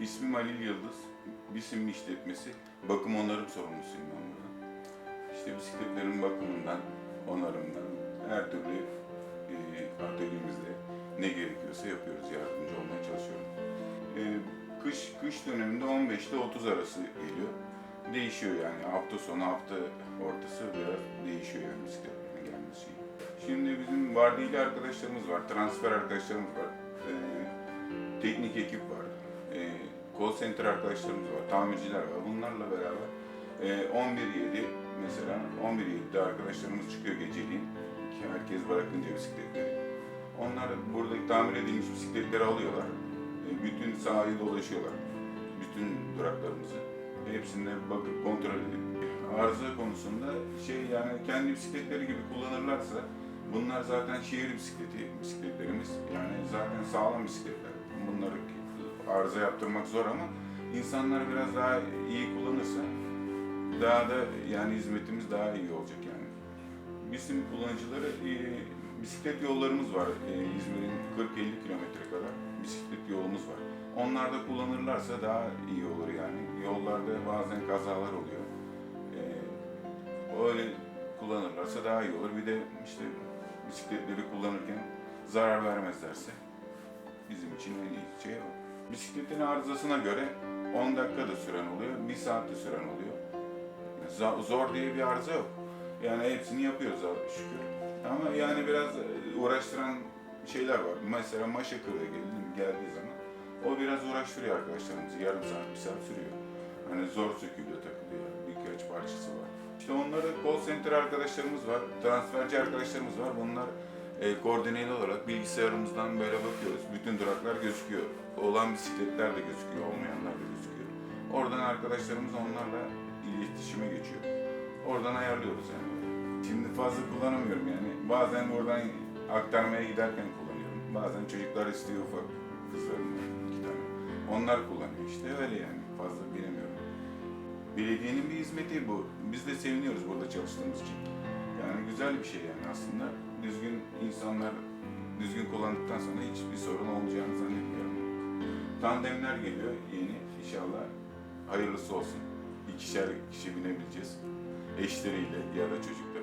İsmim Halil Yıldız. Bisim işletmesi. Bakım onarım sorumlusuyum ben burada. İşte bisikletlerin bakımından, onarımından her türlü e, atölyemizde ne gerekiyorsa yapıyoruz. Yardımcı olmaya çalışıyorum. E, kış kış döneminde 15 ile 30 arası geliyor. Değişiyor yani. Hafta sonu, hafta ortası biraz değişiyor yani bisikletlerin gelmesi. Şimdi bizim vardiyeli arkadaşlarımız var, transfer arkadaşlarımız var. E, teknik ekip var, call center arkadaşlarımız var, tamirciler var. Bunlarla beraber e, 11.7 mesela 11.7'de arkadaşlarımız çıkıyor geceliğin. Ki herkes bırakınca bisikletleri. Onlar buradaki tamir edilmiş bisikletleri alıyorlar. E, bütün sahayı dolaşıyorlar. Bütün duraklarımızı. Hepsinde bakıp kontrol edip arıza konusunda şey yani kendi bisikletleri gibi kullanırlarsa bunlar zaten şehir bisikleti bisikletlerimiz. Yani zaten sağlam bisikletler. Bunları arıza yaptırmak zor ama insanlar biraz daha iyi kullanırsa daha da yani hizmetimiz daha iyi olacak yani. Bizim kullanıcıları e, bisiklet yollarımız var. E, İzmir'in 40-50 kilometre kadar bisiklet yolumuz var. Onlar da kullanırlarsa daha iyi olur yani. Yollarda bazen kazalar oluyor. E, öyle kullanırlarsa daha iyi olur. Bir de işte bisikletleri kullanırken zarar vermezlerse bizim için en iyi şey o. Bisikletin arızasına göre 10 dakika da süren oluyor, 1 saat de süren oluyor. Zor diye bir arıza yok. Yani hepsini yapıyoruz abi şükür. Ama yani biraz e, uğraştıran şeyler var. Mesela maşa kırığı geldi, geldiği zaman o biraz uğraştırıyor arkadaşlarımızı. Yarım saat, bir saat sürüyor. Hani zor sökülüyor, takılıyor. Birkaç parçası var. İşte onları call center arkadaşlarımız var, transferci arkadaşlarımız var. Bunlar e, koordineli olarak bilgisayarımızdan böyle bakıyoruz. Bütün duraklar gözüküyor. Olan bisikletler de gözüküyor, olmayanlar da gözüküyor. Oradan arkadaşlarımız onlarla iletişime geçiyor. Oradan ayarlıyoruz yani. Şimdi fazla kullanamıyorum yani. Bazen buradan aktarmaya giderken kullanıyorum. Bazen çocuklar istiyor ufak kızlarım iki tane. Onlar kullanıyor işte öyle yani. Fazla bilemiyorum. Belediyenin bir hizmeti bu. Biz de seviniyoruz burada çalıştığımız için. Yani güzel bir şey yani aslında. Düzgün insanlar düzgün kullandıktan sonra hiçbir sorun olmayacağını zannetmiyorum. Tandemler geliyor yeni inşallah. Hayırlısı olsun. İkişer kişi binebileceğiz. Eşleriyle ya da çocuklar.